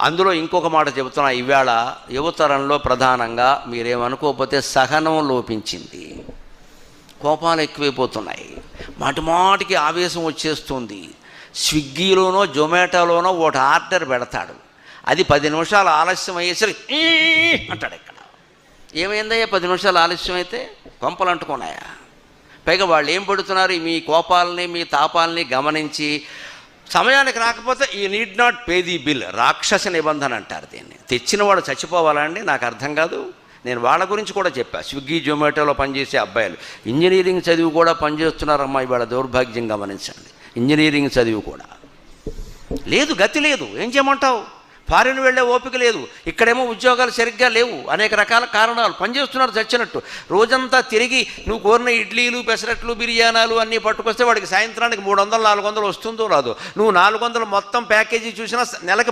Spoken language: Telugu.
అందులో ఇంకొక మాట చెబుతున్నా. ఇవాళ యువతరంలో ప్రధానంగా మీరేమనుకోకపోతే సహనం లోపించింది. కోపాలు ఎక్కువైపోతున్నాయి. మాటి మాటికి ఆవేశం వచ్చేస్తుంది. స్విగ్గీలోనో జొమాటోలోనో ఒకటి ఆర్డర్ పెడతాడు. అది పది నిమిషాలు ఆలస్యం అయ్యేసరికి అంటాడు ఇక్కడ. ఏమైందయ్యా పది నిమిషాలు ఆలస్యం అయితే? కొంపలు అంటుకున్నాయా? పైగా వాళ్ళు ఏం పడుతున్నారు? మీ కోపాలని మీ తాపాలని గమనించి సమయానికి రాకపోతే ఈ need not pay the bill రాక్షస నిబంధన అంటారు దీన్ని. తెచ్చినవాడు చచ్చిపోవాలండి నాకు అర్థం కాదు. నేను వాళ్ళ గురించి కూడా చెప్పా. స్విగ్గీ జొమాటోలో పనిచేసే అబ్బాయిలు. ఇంజనీరింగ్ చదివి కూడా పనిచేస్తున్నారమ్మా ఇవాళ దౌర్భాగ్యం గమనించండి. ఇంజనీరింగ్ చదివి కూడా. లేదు గతి లేదు. ఏం చేయమంటావు? ఫారిన్ వెళ్ళే ఓపిక లేదు. ఇక్కడేమో ఉద్యోగాలు సరిగ్గా లేవు. అనేక రకాల కారణాలు. పనిచేస్తున్నారు చచ్చినట్టు. రోజంతా తిరిగి నువ్వు కోరిన ఇడ్లీలు పెసరట్లు బిర్యానాలు అన్నీ పట్టుకొస్తే వాడికి సాయంత్రానికి మూడు వందలు నాలుగు వందలు వస్తుందో రాదు. నువ్వు నాలుగు వందలు మొత్తం ప్యాకేజీ చూసినా నెలకి